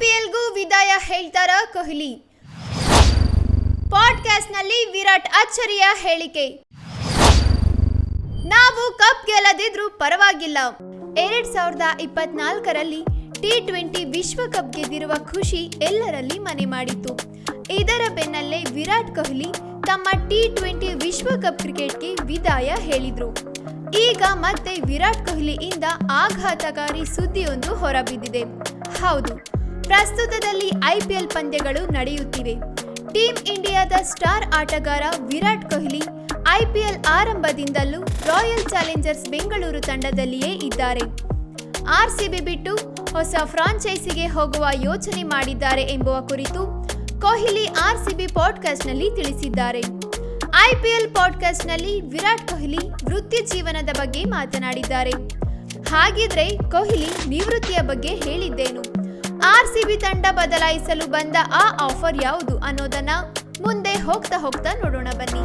ಐಪಿಎಲ್ಗೂ ವಿದಾಯ ಹೇಳ್ತಾರ ಕೊಹ್ಲಿ? ಪಾಡ್ಕಾಸ್ಟ್ನಲ್ಲಿ ವಿರಾಟ್ ಅಚ್ಚರಿಯ ಹೇಳಿಕೆ. ನಾವು ಕಪ್ ಗೆಲ್ಲದಿದ್ರೂ ಪರವಾಗಿಲ್ಲ. ಎರಡ್ ಸಾವಿರದ ಇಪ್ಪತ್ನಾಲ್ಕರಲ್ಲಿ ಟಿ ಟ್ವೆಂಟಿ ವಿಶ್ವಕಪ್ ಗೆದ್ದಿರುವ ಖುಷಿ ಎಲ್ಲರಲ್ಲಿ ಮನೆ ಮಾಡಿತ್ತು. ಇದರ ಬೆನ್ನಲ್ಲೇ ವಿರಾಟ್ ಕೊಹ್ಲಿ ತಮ್ಮ ಟಿ ಟ್ವೆಂಟಿ ವಿಶ್ವಕಪ್ ಕ್ರಿಕೆಟ್ಗೆ ವಿದಾಯ ಹೇಳಿದ್ರು. ಈಗ ಮತ್ತೆ ವಿರಾಟ್ ಕೊಹ್ಲಿಯಿಂದ ಆಘಾತಕಾರಿ ಸುದ್ದಿಯೊಂದು ಹೊರಬಿದ್ದಿದೆ. ಹೌದು ಪ್ರಸ್ತುತದಲ್ಲಿ ಐಪಿಎಲ್ ಪಂದ್ಯಗಳು ನಡೆಯುತ್ತಿವೆ. ಟೀಂ ಇಂಡಿಯಾದ ಸ್ಟಾರ್ ಆಟಗಾರ ವಿರಾಟ್ ಕೊಹ್ಲಿ ಐಪಿಎಲ್ ಆರಂಭದಿಂದಲೂ ರಾಯಲ್ ಚಾಲೆಂಜರ್ಸ್ ಬೆಂಗಳೂರು ತಂಡದಲ್ಲಿಯೇ ಇದ್ದಾರೆ. ಆರ್ಸಿಬಿ ಬಿಟ್ಟು ಹೊಸ ಫ್ರಾಂಚೈಸಿಗೆ ಹೋಗುವ ಯೋಚನೆ ಮಾಡಿದ್ದಾರೆ ಎಂಬುವ ಕುರಿತು ಕೊಹ್ಲಿ ಆರ್ಸಿಬಿ ಪಾಡ್ಕಾಸ್ಟ್ನಲ್ಲಿ ತಿಳಿಸಿದ್ದಾರೆ. ಐಪಿಎಲ್ ಪಾಡ್ಕಾಸ್ಟ್ನಲ್ಲಿ ವಿರಾಟ್ ಕೊಹ್ಲಿ ವೃತ್ತಿ ಜೀವನದ ಬಗ್ಗೆ ಮಾತನಾಡಿದ್ದಾರೆ. ಹಾಗಿದ್ರೆ ಕೊಹ್ಲಿ ನಿವೃತ್ತಿಯ ಬಗ್ಗೆ ಹೇಳಿದ್ದೇನು? ಆರ್ಸಿಬಿ ತಂಡ ಬದಲಾಯಿಸಲು ಬಂದ ಆ ಆಫರ್ ಯಾವುದು ಅನ್ನೋದನ್ನ ಮುಂದೆ ಹೋಗ್ತಾ ಹೋಗ್ತಾ ನೋಡೋಣ ಬನ್ನಿ.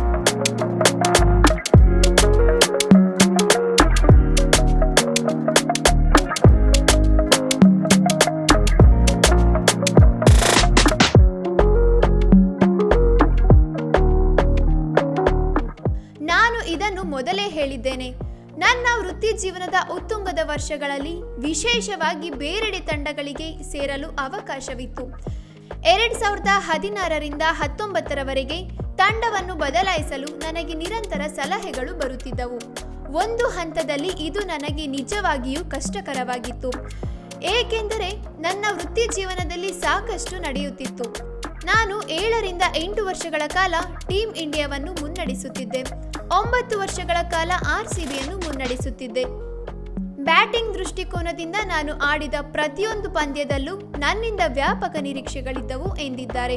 ನಾನು ಇದನ್ನು ಮೊದಲೇ ಹೇಳಿದ್ದೇನೆ. ನನ್ನ ವೃತ್ತಿ ಜೀವನದ ಉತ್ತುಂಗದ ವರ್ಷಗಳಲ್ಲಿ ವಿಶೇಷವಾಗಿ ಬೇರೆಡೆ ತಂಡಗಳಿಗೆ ಸೇರಲು ಅವಕಾಶವಿತ್ತು. ಎರಡ್ ಸಾವಿರದ ಹದಿನಾರರಿಂದ ಹತ್ತೊಂಬತ್ತರವರೆಗೆ ತಂಡವನ್ನು ಬದಲಾಯಿಸಲು ನನಗೆ ನಿರಂತರ ಸಲಹೆಗಳು ಬರುತ್ತಿದ್ದವು. ಒಂದು ಹಂತದಲ್ಲಿ ಇದು ನನಗೆ ನಿಜವಾಗಿಯೂ ಕಷ್ಟಕರವಾಗಿತ್ತು. ಏಕೆಂದರೆ ನನ್ನ ವೃತ್ತಿ ಜೀವನದಲ್ಲಿ ಸಾಕಷ್ಟು ನಡೆಯುತ್ತಿತ್ತು. ನಾನು ಏಳರಿಂದ ಎಂಟು ವರ್ಷಗಳ ಕಾಲ ಟೀಂ ಇಂಡಿಯಾವನ್ನು ಮುನ್ನಡೆಸುತ್ತಿದ್ದೆ. ಒಂಬತ್ತು ವರ್ಷಗಳ ಕಾಲ ಆರ್ ಸಿಬಿಯನ್ನು ಮುನ್ನಡೆಸುತ್ತಿದ್ದೆ. ಬ್ಯಾಟಿಂಗ್ ದೃಷ್ಟಿಕೋನದಿಂದ ನಾನು ಆಡಿದ ಪ್ರತಿಯೊಂದು ಪಂದ್ಯದಲ್ಲೂ ನನ್ನಿಂದ ವ್ಯಾಪಕ ನಿರೀಕ್ಷೆಗಳಿದ್ದವು ಎಂದಿದ್ದಾರೆ.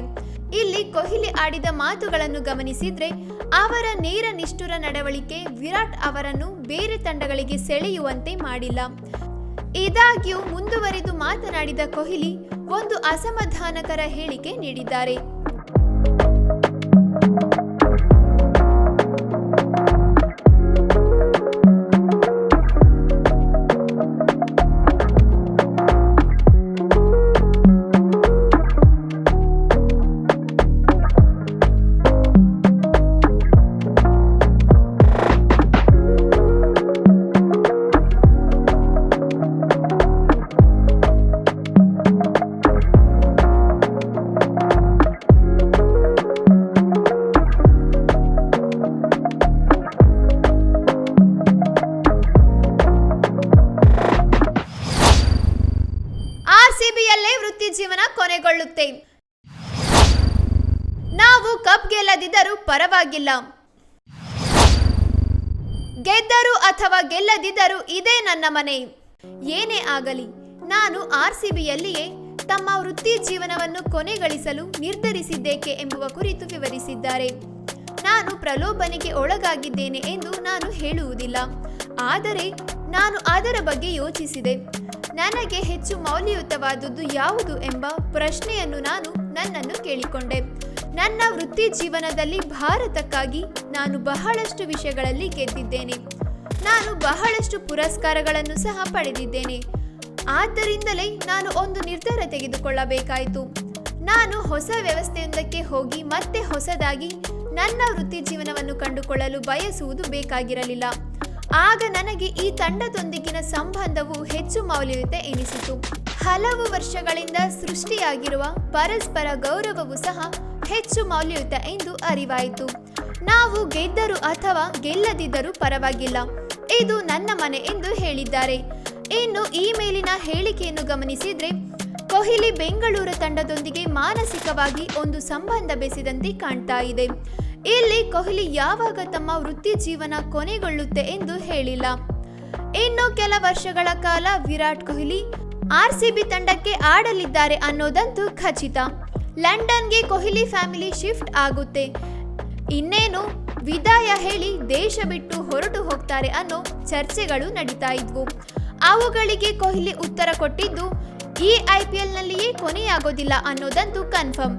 ಇಲ್ಲಿ ಕೊಹ್ಲಿ ಆಡಿದ ಮಾತುಗಳನ್ನು ಗಮನಿಸಿದ್ರೆ, ಅವರ ನೇರ ನಿಷ್ಠುರ ನಡವಳಿಕೆ ವಿರಾಟ್ ಅವರನ್ನು ಬೇರೆ ತಂಡಗಳಿಗೆ ಸೆಳೆಯುವಂತೆ ಮಾಡಿಲ್ಲ. ಇದಾಗ್ಯೂ ಮುಂದುವರಿದು ಮಾತನಾಡಿದ ಕೊಹ್ಲಿ ಒಂದು ಅಸಮಾಧಾನಕರ ಹೇಳಿಕೆ ನೀಡಿದ್ದಾರೆ. ಜೀವನ ಕೊನೆಗೊಳ್ಳುತ್ತೆ. ನಾವು ಕಪ್ ಗೆಲ್ಲದಿದ್ದರೂ ಪರವಾಗಿಲ್ಲ. ಗೆದ್ದರು ಅಥವಾ ಗೆಲ್ಲದಿದ್ದರೂ ಇದೇ ನನ್ನ ಮನೆ. ಏನೇ ಆಗಲಿ, ನಾನು ಆರ್ ಸಿಬಿಯಲ್ಲಿಯೇ ತಮ್ಮ ವೃತ್ತಿ ಜೀವನವನ್ನು ಕೊನೆಗಳಿಸಲು ನಿರ್ಧರಿಸಿದ್ದೇಕೆ ಎಂಬುವ ಕುರಿತು ವಿವರಿಸಿದ್ದಾರೆ. ನಾನು ಪ್ರಲೋಭನೆಗೆ ಒಳಗಾಗಿದ್ದೇನೆ ಎಂದು ನಾನು ಹೇಳುವುದಿಲ್ಲ. ಆದರೆ ನಾನು ಅದರ ಬಗ್ಗೆ ಯೋಚಿಸಿದೆ. ನನಗೆ ಹೆಚ್ಚು ಮೌಲ್ಯಯುತವಾದದ್ದು ಯಾವುದು ಎಂಬ ಪ್ರಶ್ನೆಯನ್ನು ನಾನು ನನ್ನನ್ನು ಕೇಳಿಕೊಂಡೆ. ನನ್ನ ವೃತ್ತಿ ಜೀವನದಲ್ಲಿ ಭಾರತಕ್ಕಾಗಿ ನಾನು ಬಹಳಷ್ಟು ವಿಷಯಗಳಲ್ಲಿ ಗೆದ್ದಿದ್ದೇನೆ. ನಾನು ಬಹಳಷ್ಟು ಪುರಸ್ಕಾರಗಳನ್ನು ಸಹ ಪಡೆದಿದ್ದೇನೆ. ಆದ್ದರಿಂದಲೇ ನಾನು ಒಂದು ನಿರ್ಧಾರ ತೆಗೆದುಕೊಳ್ಳಬೇಕಾಯಿತು. ನಾನು ಹೊಸ ವ್ಯವಸ್ಥೆಯೊಂದಕ್ಕೆ ಹೋಗಿ ಮತ್ತೆ ಹೊಸದಾಗಿ ನನ್ನ ವೃತ್ತಿ ಜೀವನವನ್ನು ಕಂಡುಕೊಳ್ಳಲು ಬಯಸುವುದು ಬೇಕಾಗಿರಲಿಲ್ಲ. ಆಗ ನನಗೆ ಈ ತಂಡದೊಂದಿಗಿನ ಸಂಬಂಧವು ಹೆಚ್ಚು ಮೌಲ್ಯಯುತ ಎನಿಸಿತು. ಹಲವು ವರ್ಷಗಳಿಂದ ಸೃಷ್ಟಿಯಾಗಿರುವ ಪರಸ್ಪರ ಗೌರವವು ಸಹ ಹೆಚ್ಚು ಮೌಲ್ಯಯುತ ಎಂದು ಅರಿವಾಯಿತು. ನಾವು ಗೆದ್ದರು ಅಥವಾ ಗೆಲ್ಲದಿದ್ದರೂ ಪರವಾಗಿಲ್ಲ. ಇದು ನನ್ನ ಮನೆ ಎಂದು ಹೇಳಿದ್ದಾರೆ. ಇನ್ನು ಈ ಮೇಲಿನ ಹೇಳಿಕೆಯನ್ನು ಗಮನಿಸಿದ್ರೆ, ಕೊಹ್ಲಿ ಬೆಂಗಳೂರು ತಂಡದೊಂದಿಗೆ ಮಾನಸಿಕವಾಗಿ ಒಂದು ಸಂಬಂಧ ಬೆಸೆದಂತೆ ಕಾಣ್ತಾ ಇದೆ. ಇಲ್ಲಿ ಕೊಹ್ಲಿ ಯಾವಾಗ ತಮ್ಮ ವೃತ್ತಿ ಜೀವನ ಕೊನೆಗೊಳ್ಳುತ್ತೆ ಎಂದು ಹೇಳಿಲ್ಲ. ಇನ್ನು ಕೆಲ ವರ್ಷಗಳ ಕಾಲ ವಿರಾಟ್ ಕೊಹ್ಲಿ ಆರ್ಸಿಬಿ ತಂಡಕ್ಕೆ ಆಡಲಿದ್ದಾರೆ ಅನ್ನೋದಂತೂ ಖಚಿತ. ಲಂಡನ್ಗೆ ಕೊಹ್ಲಿ ಫ್ಯಾಮಿಲಿ ಶಿಫ್ಟ್ ಆಗುತ್ತೆ. ಇನ್ನೇನು, ವಿದಾಯ ಹೇಳಿ ದೇಶ ಬಿಟ್ಟು ಹೊರಟು ಹೋಗ್ತಾರೆ ಅನ್ನೋ ಚರ್ಚೆಗಳು ನಡೀತಾ ಇದ್ವು. ಅವುಗಳಿಗೆ ಕೊಹ್ಲಿ ಉತ್ತರ ಕೊಟ್ಟಿದ್ದು, ಈ ಐ ಪಿ ಎಲ್ನಲ್ಲಿಯೇ ಕೊನೆಯಾಗೋದಿಲ್ಲ ಅನ್ನೋದಂತೂ confirm.